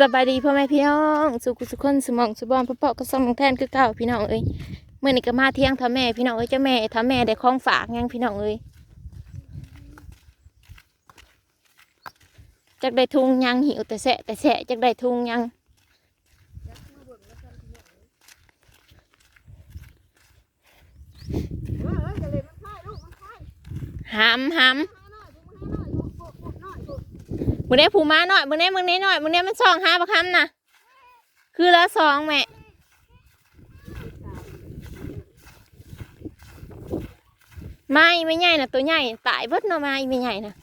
สบายดีพ่อแม่พี่น้องสุขุสุขคนสมองสุบอนพ่อเปาะก็สมองแทนคือเก่าพี่น้องเอ้ยเมื่อนี้ก็มาเที่ยงท้าแม่พี่น้องเอ้ยเจ้าแม่ท้าแม่ได้ของฝากยังพี่น้องเอ้ยจักได้ทุงยังหิวแต่แสะแต่แสะจักได้ทุงยังหามหาม มึงได้ผูม้าหน่อยมึงได้มึงได้หน่อยมึงได้มันสองห้าประคำนะคือละสองแม่ไม่ไม่ใหญ่นะตัวใหญ่ตายเบิดเนาะไม่ไม่ใหญ่นะ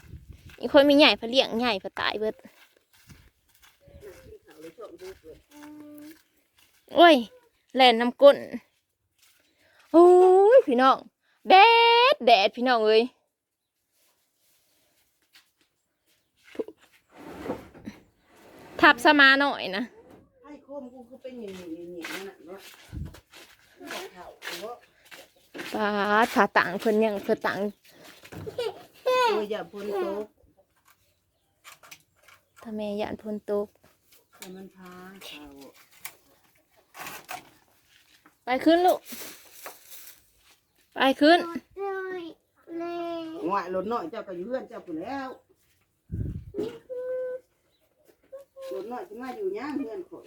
อีกคนมีใหญ่เพอเลี้ยงใหญ่เพอตายเบิดโอ้ยแล่นน้ำก้นโอ้ยพี่น้องแดดแดดพี่น้องเอ้ย ทับสมาหน่อยนะให้โคมกูคือเป็นอย่างนี้อย่างนี้นั่นน่ะเนาะบอกเขาเนาะปาดผ่าตังเพิ่นยังเพิ่นตังโอ้ยอย่าพ้นโต๊ะถ้าแม่ยานพิ่นตกแต่มันพาเขาไปขึ้นลูก ไปขึ้นหวายรถน้อยเจ้าก็อยู่เพื่อ นเจ้าไปแล้วรถน้อยจะมาอยู่ย่างเพื่อนข่อย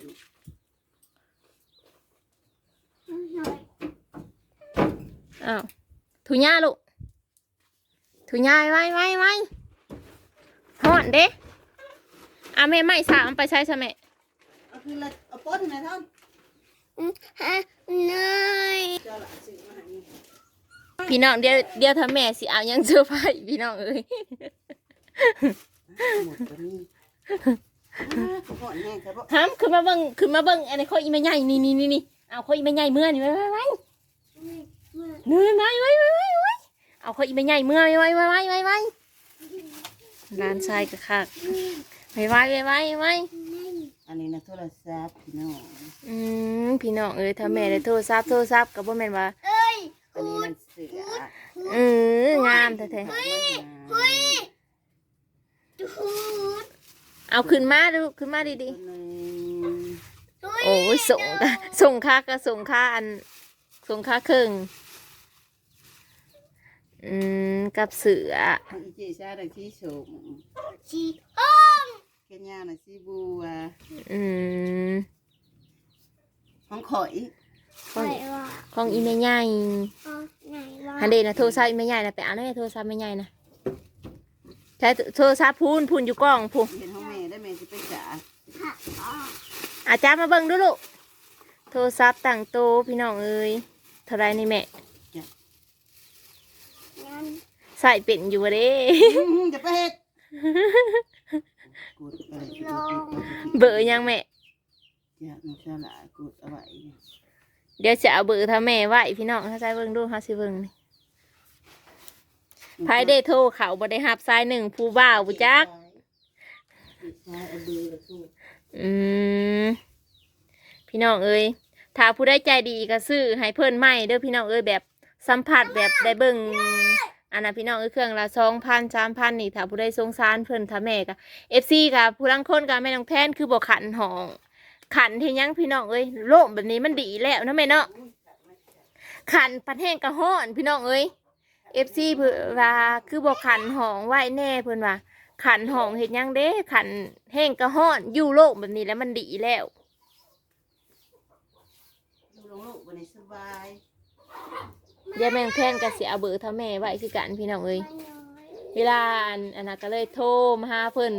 อ้าวถุย่าลูกถุย่าไว้ไว้ไว้หอนเด้อาแม่ไม่สามไปใช้สมัยเอาคือละเอาป้นไหนท่านเจ้าหละสิมาให้นี่พี่น้องเดี๋ยวเดี๋ยวถ้าแม่สิเอายังเสื้อผ้าพี่น้องเอ้ยหมดตัวนี้ หอนแน่ครับห้ามขึ้นมาเบิ่งขึ้นมาเบิ่งอันนี้ข้ออีแม่ใหญ่นี่นี่นี่นี่เอาข้ออีแม่ใหญ่เมื่อนี่ไว้ไว้ไว้เนื้อไว้ไว้ไว้ไว้ไว้เอาข้ออีแม่ใหญ่เมื่อไว้ไว้ไว้ไว้ไว้ร้านชายกะคักไว้ไว้ไว้ไว้ไว้อันนี้นะโทรศัพท์พี่น้องอืมพี่น้องเอ้ยถ้าแม่ได้โทรศัพท์โทรศัพท์ก็บ่แม่นว่าอันนี้มันเสือเอองามแท้เฮ้ยๆ เอาขึ้นมาดูขึ้นมาดีตัวหนึ่งๆโอ้ยส่งส่งค่าก็ส่งค่าอันส่งค่าเครื่องอืมกับเสือของอีเจชาดังที่สมเกญาหน่ะสีบัวอืมของข่อยของของอีแม่ใหญ่ฮันเดนะโทรศัพท์อีแม่ใหญ่นะไปเอาได้โทรศัพท์แม่ใหญ่นะใช้โทรศัพท์พูนพูนอยู่กล้องพูนเห็นของแม่ได้แม่จะไปจ๋า อาจารย์มาเบิ่งดูลูก โทรศัพท์ต่างโตวพี่น้องเอ้ยเท่าไรนี่แม่ใส่เป็นอยู่เด้จะไปเฮ็ดกดไปเบอร์ยังแม่อย่ามันฉลาดกดเอาไว้เดี๋ยวจะเอาเบอร์ถ้าแม่ไหวพี่น้องถ้าใส่เบิ่งดูเฮาสิเบิ่งนี่ไผได้โทรเขาบ่ได้รับสายหนึ่งผู้บ่าวบุจักใช่เอืมพี่น้องเอ้ยถ้าผู้ได้ใจดีก็ซื้อให้เพิ่นใหม่เด้อพี่น้องเอ้ยแบบสัมผัสแบบได้เบิ่งอันน่ะพี่น้องเอ้ยเครื่องละสองพันสามพันนี่ถ้าผู้ได้สงสารเพิ่นถ้าแม่ก็เอฟซีกับผู้ลังคนกับแม่น้องแทนคือบ่ขันห้อง ขันที่ยังพี่น้องเอ้ยโลกแบบนี้มันดีแล้วนะแม่เนาะขันปัดแห้งกระห้อนพี่น้องเอ้ยเอฟซีเพิ่นว่าคือบ่ขันห้องไหวแน่เพิ่นว่า ขันห้องเห็นยังเด้ ขันแห้งกระห้อน อยู่โลกแบบนี้แล้วมันดีแล้วดูลงลูกวันนี้สบายเดี๋ยวแม่งแทนก็สิเอาเบอร์เท่าแม่ไว้คือกันพี่น้องเอ้ยเวลาอันอันนั้นก็เลยโทรมาหาเพิ่น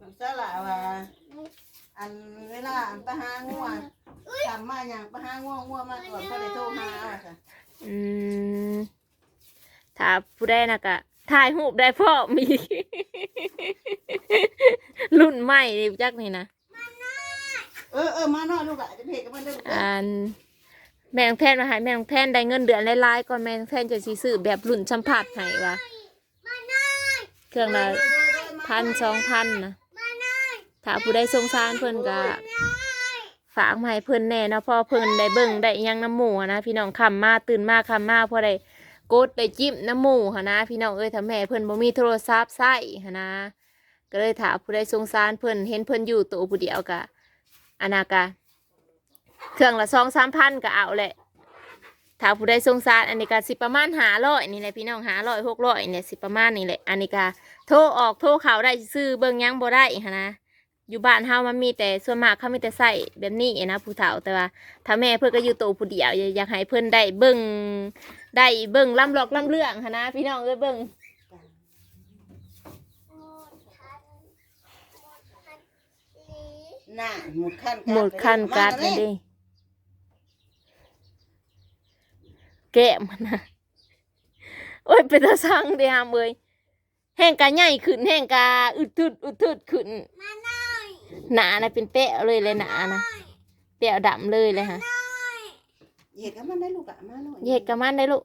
มันฉลาดว่าอันเวลาอันไปหางัวทำมาอย่างไปหางัวงัวมาก่อนก็เลยโทรหาว่าค่ะอืมถ้าผู้ได้นะก็ ถ่ายรูปได้พ่อมี รุ่นใหม่เลยจักนี่นะเออเออมาหน่อยลูกอะจะเพจกับมันได้ลูกอันแม่งแทนมาใหายแม่งแทนได้เงินเดือนหลายๆก่อนแม่งแทนจะสิซื้อแบบรุ่นสัมผัสให้ว่าเครื่องละพันสองพันนะถ้าผู้ได้สงสารเพิ่นก็ฝากมาให้เพิ่นแน่เนาะเพอเพิ่นได้เบิ่งได้อิหยังน้ำหมูหั้นนะพี่น้องคำมาตื่นมาคำมาพอได้ กดได้จิ้มน้ำหมูหนนะพี่น้องเอ้ยถ้าแม่เพิ่นบ่มีโทรศัพท์ใช้หนนะก็เลยถามผู้ใดสงสารเพิ่นเห็นเพิ่นอยู่ตัวผู้เดียวกะอานากะเครื่องละสองสามพันก็เอาแหละถ้าผู้ใดสงสารอันนี้ก็สิประมาณหาร้อยนี่แหละพี่น้องหาร้อยหกร้อยเนี่ยสิประมาณนี่แหละอันนี้ก็โทรออกโทรเขาได้ซื้อเบิ่งยังบ่ได้หั้นะอยู่บ้านเฮามันมีแต่ส่วนมากเขามีแต่ใส่แบบนี้นะผู้เฒ่าแต่ว่าถ้าแม่เพิ่อนก็อยู่ตัวผู้เดียวอยากให้เพิ่อนได้เบิ่ง ได้เบิ่งล่ำหลอกล่ำเรื่องหั้นนะพี่น้องเอ้ยเบิ่งน่ะหมดขั้นหมดคันกัดเลยดิแก้มมันนะโอ้ยเป็นตาสั่งเดียามเยแห้งกาใหญ่ขึ้นแห้งกาอึดทึดอึดทึดขึ้นหนานะเป็นเปะเลยเลยหนานะเปะดำเลยเลยฮะ เหตุกับมันได้ลูกอะมาหน่อยเหยกกับมันได้ลูก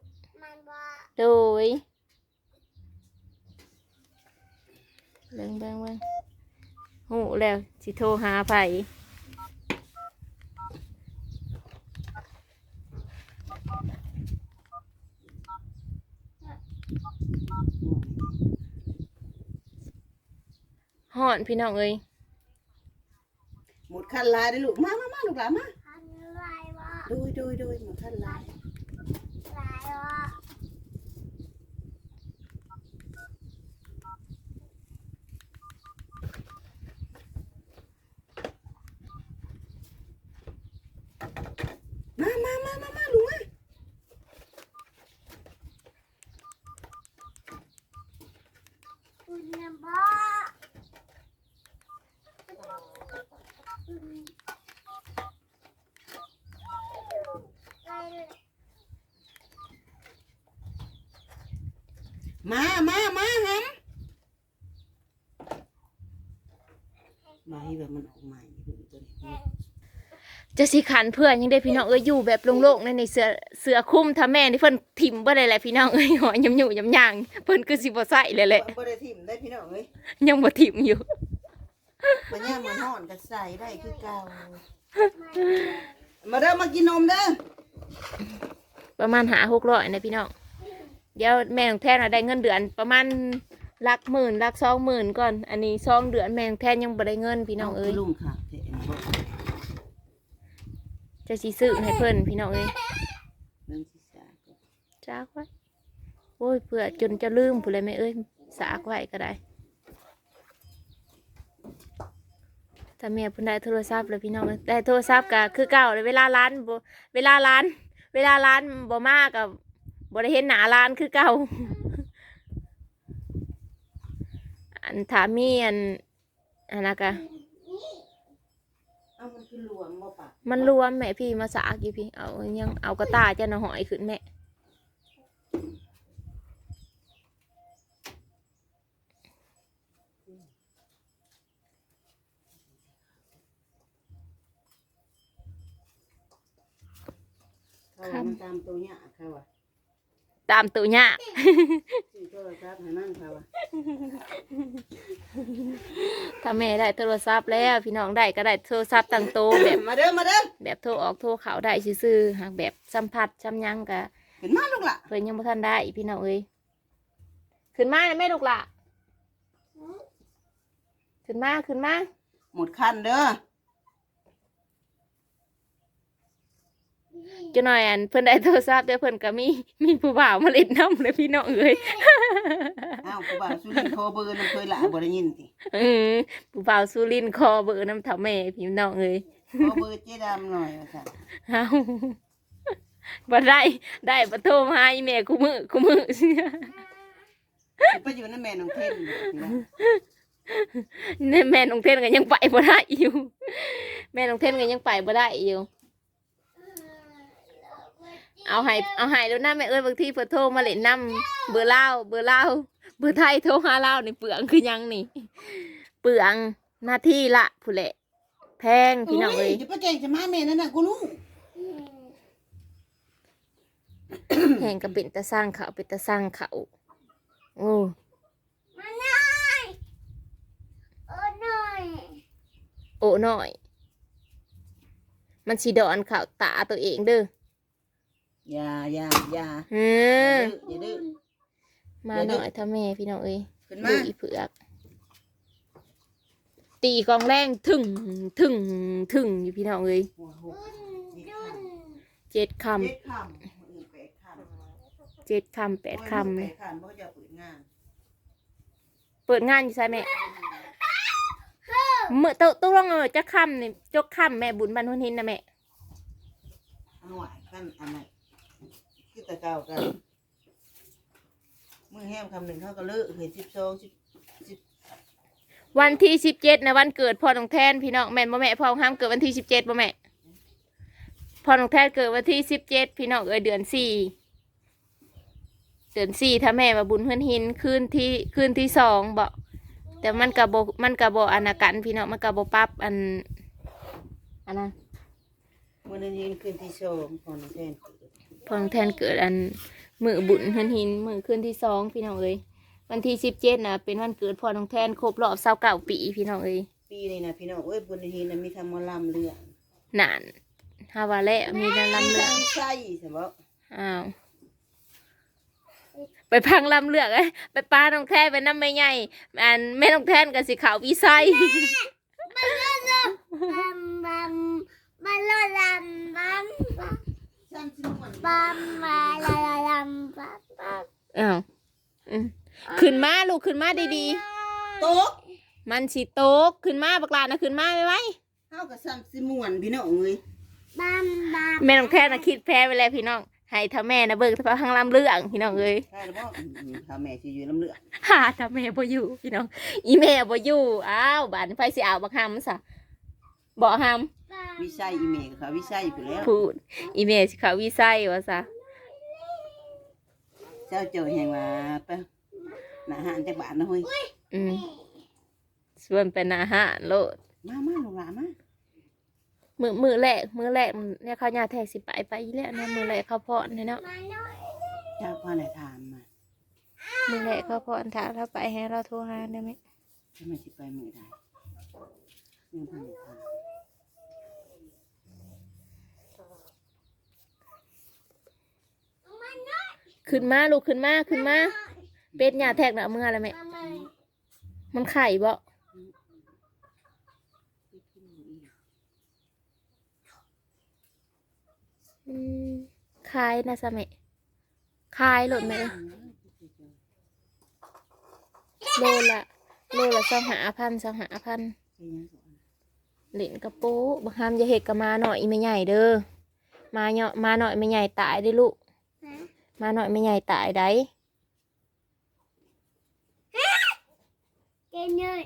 โดยเบิ่งเบิ่งเบิ่งหูแล้วสิโทรหาไผห่อนพี่น้องเอ้ยหมดขั้นลายได้ลูกมามามาลูกหลานมา ดูดูดูหมดขั้นลายมามามามามาลูกมา มามามาฮัมมาให้แบบมันออกใหม่ดูตัวนี้จะสิขันเพื่อนยังได้พี่น้องเอ้ยอยู่แบบโล่งๆในในเสือเสือคุ้มถ้าแม่นี่เพิ่นถิ่มบ่ได้แหละพี่น้องเอ้ยหอยยำอยู่ยำย่างเพิ่นคือสิบ่ใส่เลยแหละบ่ได้ทิมได้พี่น้องเอ้ยยังบ่ถิ่มอยู่มันย่างมันห่อนก็ใส่ได้คือเก่ามาเด้อมากินนมเด้อประมาณหาหกร้อยนะพี่น้อง เดี๋ยวแม่ของแทนน่ะได้เงินเดือนประมาณหลักหมื่นหลักสองหมื่นก่อน อันนี้สองเดือนแม่ของแทนยังบ่ได้เงินพี่น้องเอ้ยลุงค่ะเจ๊บ่จะสิซื้อให้เพิ่นพี่น้องเอ้ยเรื่องที่สามจ้ากไว้โอ้ยเผื่อจนจะลืมผู้เลยแม่เอ้ยสากไว้ก็ได้ถ้าแม่เพิ่นได้โทรศัพท์เลยพี่น้องเอ้ยได้โทรศัพท์ก็คือเก่าเลยเวลาร้านบ่เวลาร้าน เวลาร้านบ่มากกับ บ่ได้เห็นหน้าร้านคือเก่าอันถามีอันอันนะกะเอามันคือหลวงบ่ปะมันรวมแม่พี่มาสากอยู่พี่ เอายังเอากระตายจะน่ะหอยขึ้นแม่เขาว่ามันตามตัวเนี่ยเขาว่า ตามตัวเนี่ยซื้อโทรศัพท์ให้มันเขาว่าถ้าแม่ได้โทรศัพท์แล้วพี่น้องได้ก็ได้โทรศัพท์ตั้งโตวแบบมาเด้อมาเด้อแบบโทรออกโทรเขาได้ซื่อๆหากแบบสัมผัสจำยังกะเห็นมาลูกล่ะเพิ่นยังบ่ทันได้พี่น้องเอ้ยขึ้นมาแม่ลูกละขึ้นมาขึ้นมาหมดคันเด้อ จะหน่อยอันเพิ่นได้โทรศัพท์แต่เพิ่นก็มีมีผู้บ่าวมาเล่นน้ำเลยพี่น้องเอ้ยอ้าวกูบ่าสุรินทร์โทรเบอร์นำเคยละบ่ได้ยินติเออผู้บ่าวสุรินทร์คอเบอร์น้ำเถ่าแม่พี่น้องเอ้ยขอเบอร์เจ๊ดำหน่อยว่าซั่นเอาบ่ได้ได้บ่โทรมาหาอีแม่กูมือกูมือสิไปอยู่ในแม่น้องเทนอยู่นะในแม่น้องเทนก็ยังไปบ่ได้อยู่ แม่น้องเทนก็ยังไปบ่ได้อยู่ เอาให้เอาให้แล้วนะแม่เอ้ยบางทีเพิ่นโทรมาเล่นน้ำเบอร์ลาวเบอร์ลาวเบอร์ไทยโทรหาลาวนี่เปลืองคือหยังนี่ เปลืองหน้าที่ละผู้นแหละแพงพี่น้องเอ้ยจะไปแกล้งจะมาแม่นั่นน่ะกูรู้แพงก็เป็นตะสร้างเขาเป็นตะสร้างเขาโอ้โอ้หน่อย มันสีดอนเขาตาตัวเองเด้อ อย่าอย่าอย่าเออย่าอดื้ออย่าดื้อมาหน่อยถ้าแม่พี่น้องเอ้ยขึ้นดูมาอีเผือก ตีกลองแรงถึงถึงถึงอยู่พี่น้องเอ้ยหัวหกเจ็ดเจ็ดคคำเจ็ดคำมือแปดคำำเจ็ดคำแปดคำแปเลยดคำเพราะจะเปิดงานเปิดงานอยู่ใช่แม่เมื่อโตโตลงเออจะคำนี่จกคำแม่บุญบรรทุนหินนะแม่อันหวายกันอันไหน คือแตะเก่ากันมือแห้มคำหนึ่งเขาก็เลิกเห็นสิบสองสิบสิบวันที่สิบเจ็ดนะวันเกิดพ่อน้องแทนพี่น้องแม่นบ่แม่พ่อของห้ามเกิดวันที่สิบเจ็ดบ่แม่พ่อน้องแทนเกิดวันที่สิบเจ็ดพี่น้องเอ้ยเดือนสี่เดือนสี่ถ้าแม่มาบุญเพื่อนหินคืนที่คืนที่สองบอกแต่มันกะโบมันกะโบอันนากันพี่น้องมันกะโบปรั๊บอันอันนะมื่อนั้นยืนคืนที่สองพอน้องแทนเกิด พ่อน้องแทนเกิดอันมือบุญเพื่อนหินมือคืนที่สองพี่น้องเอ้ยวันที่สิบเจ็ดนะเป็นวันเกิดพ่อน้องแทนครบรอบเศร้าเก้าปีพี่น้องเอ้ยปีนี้นะพี่น้องเอ้ยบุญทีนะมีทำหมอลำเรื่องนานฮาวาเละมีนันลำเลือกไม่ใช่สมบอ้าวไปพังลำเลือกเอ้ยไปป้าน้องแทนไปน้ำไม่ใหญ่อันแม่น้องแทนกับสีขาววีไซบัมบัมบัลลลัมบัมบัมซ้ำชิ้นวัน บัมมาลาลาลัมบัมบัมอ้าวอืมขึ้นมาลูกขึ้นมาดีโต๊ะๆ มันสีโตกขึ้นมาบักลานะขึ้นมาไหมไหมเท่ากับซ้ำชิ้นวนพี่น้องเลยบัมบัมแม่น้องแทนนะคิดแพ้ไปแล้วพี่น้อง ให้ถ้าแม่นะเบิกถ้าพังลำเลือกพี่น้องเอ้ย ใช่หรือเปล่าอืมถ้าแม่ที่อยู่น้ำเลือดหาถ้าแม่บ่อยู่พี่น้อง อีแม่บ่อยู่อ้าวบานไฟสิเอาบักหำซะบ่หำ วิชัยอีเมลค่ะวิชัยอยู่แล้วพูดอีเมจเขาวิไซว่าซะเจ้าเจอแห่งว่าไปหนาหานจากบ้านนะเฮ้ยอืมส่วนเป็นอาหารโลดมามาลงหลานมามือมือแรกมือแรกเนี่ยเขาญาแทกสิไปไปอีแล้วนะมือแรกเขาพอนเนี่ยเนาะมาหน่อยเจ้าพ่อไหนถามมามือแรกเขาพอนถามเราไปให้เราโทรหาได้ไหมทำไมสิไปมือได้ยังพ่อไหนถาม ขึ้นมาลูกขึ้นมาขึ้นมาเป็ดญาแทกนาะมืออะไรไหมมันไข่บ่อืมคายนะสะแม่คายหลดไหมโลละโลละสองหาพันสองหาพันเหรียญกระปูบางคำจะเห็ดกับมาหน่อยไม่ใหญ่เด้อมาเนาะมาหน่อยไม่ใหญ่ตายได้ลูก มาหน่อยไม่ใหญ่ตายได้เกนเนย